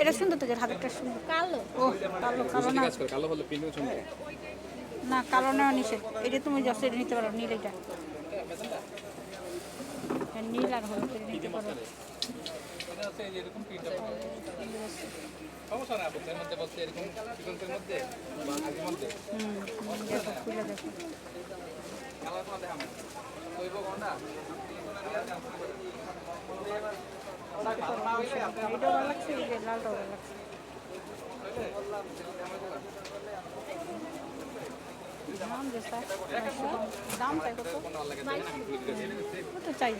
এটা সুন্দর তো যে হাতেরটা সুন্দর। কালো। ও কালো কালো না। কালো হলে প্রিন্টও চমকে না কালো নেওয়া নিষেধ। এটা তুমি জাস্ট এটা নিতে পারো নীল এটা। হ্যাঁ, নীল আর হলুদ এটা নিতে পারো। দেখো। ভালো লাগছে এই যে লালটাও ভালো লাগছে দাম দাম চাই কত লাগে কত চাই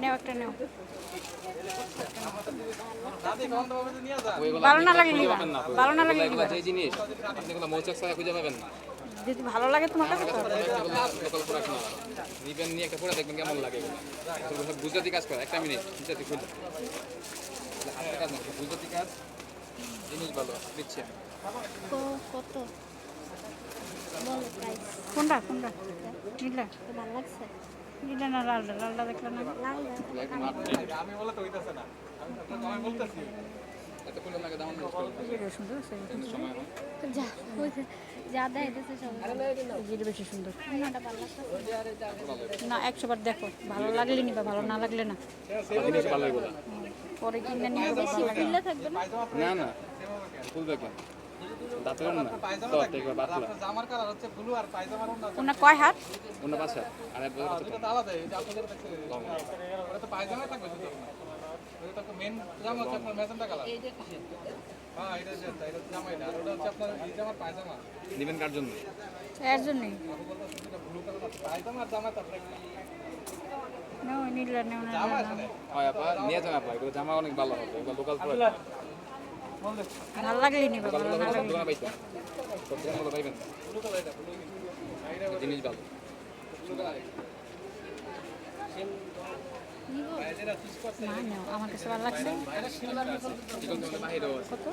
নেও একটা নেও না লাগলে নিবা ভালো না লাগলে নিবা। যে জিনিস আপনি মৌচাক ছাড়া খুঁজে পাবেন যদি ভালো লাগে তোমার কাছে তো লোকাল প্রোডাক্ট না নিবেন নিয়ে একটা পরে দেখবেন কেমন লাগে সব গুজরাটি কাজ করে। একটা মিনিট গুজরাটি খুঁজে হাতের কাজ না গুজরাটি কাজ। জিনিস ভালো দিচ্ছে ক- কত? কোনটা কোনটা? নীলা। ভালো লাগছে? নীলা না লালটা? লালটা দেখলে না। লাল আমি বলে তো হইতাছে না। আমি বলতেছি। বেশি না একশো বার দেখো ভালো লাগলে নিবা ভালো না লাগলে না। পরে কিনে নিয়ে থাকবে না। ওনার কয় হাত? আর বছর আছে এটা তো মেন জামা হচ্ছে আপনার ম্যাজেন্টা কালার হ্যাঁ এটা যে এটা জামা এটা আর ওটা হচ্ছে আপনার এই জামার পায়জামা। নেবেন কার জন্য? এর জন্যই ব্লু কালার পায়জামা আর জামা তারপরে নেও নীলা নেও না জামা আছে হয় আপা নিয়ে যান আপা এগুলো জামা অনেক ভালো হবে এগুলো লোকাল প্রোডাক্ট ভালো লাগলে নিবা ভালো না লাগলে দোকানে পাইতেন সব দোকানে ভালো পাইবেন। জিনিস ভালো। আমার কাছে ভালো লাগছে। কত?